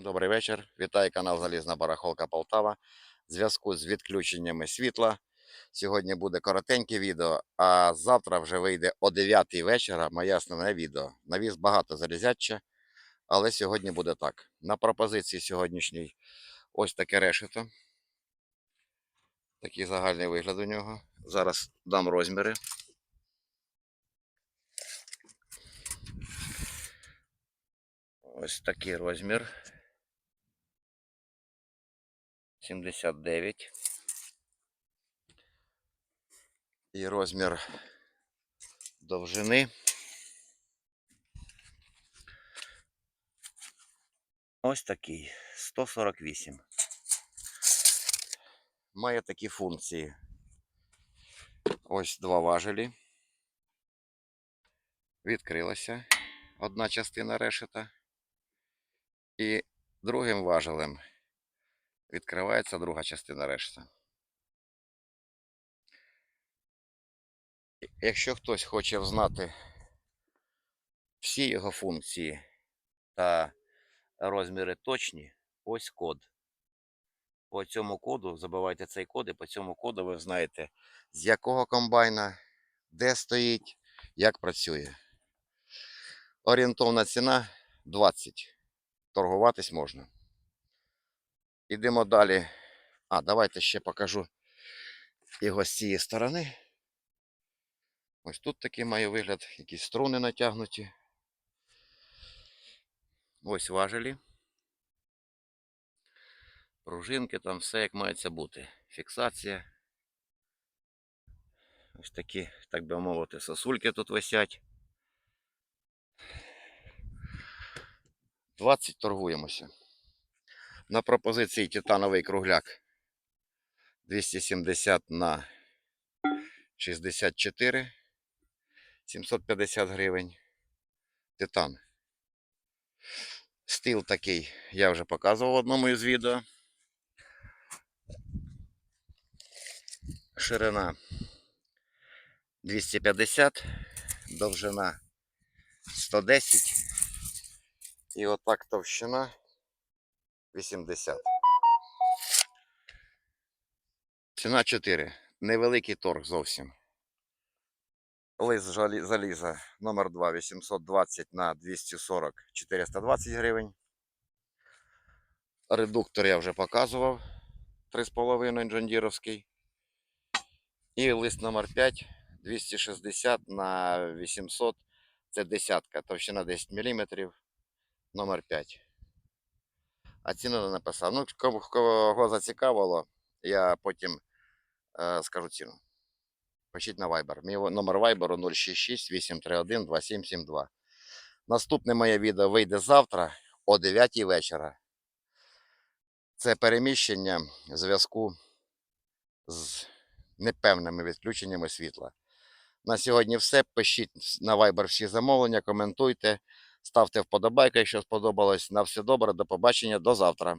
Добрий вечір. Вітаю канал Залізна Барахолка Полтава. В зв'язку з відключеннями світла. Сьогодні буде коротеньке відео, а завтра вже вийде о 9 вечора моє основне відео. Навіз багато залізяче, але сьогодні буде так. На пропозиції сьогоднішній ось таке решето. Такий загальний вигляд у нього. Зараз дам розміри. Ось такий розмір. 79. І розмір довжини. Ось такий 148. Має такі функції. Ось два важелі. Відкрилася одна частина решета. І другим важелем відкривається друга частина решта. Якщо хтось хоче знати всі його функції та розміри точні, ось код. По цьому коду, забивайте цей код, і по цьому коду ви знаєте, з якого комбайна, де стоїть, як працює. Орієнтовна ціна 20 торгуватись можна. Ідемо далі. А, давайте ще покажу його з цієї сторони. Ось тут такий має вигляд, якісь струни натягнуті. Ось важелі. Пружинки, там все як мається бути. Фіксація. Ось такі, так би мовити, сосульки тут висять. 20 торгуємося. На пропозиції титановий кругляк 270 на 64 750 гривень. Титан. Стил такий я вже показував в одному із відео. Ширина 250, довжина 110 і отак товщина 80. Ціна 4. Невеликий торг зовсім. Лист заліза номер 2 820 на 240 420 гривень. Редуктор я вже показував 3,5 джондіровський. І лист номер 5 260 на 800. Це десятка, товщина 10 мм, номер 5. А ціну не написав. Ну, кого, зацікавило, я потім е, скажу ціну. Пишіть на Viber. Мій номер Viber 066 831 2772. Наступне моє відео вийде завтра о 9 вечора. Це переміщення в зв'язку з непевними відключеннями світла. На сьогодні все. Пишіть на Viber всі замовлення, коментуйте, ставте вподобайки, якщо сподобалось. На все добре, до побачення, до завтра.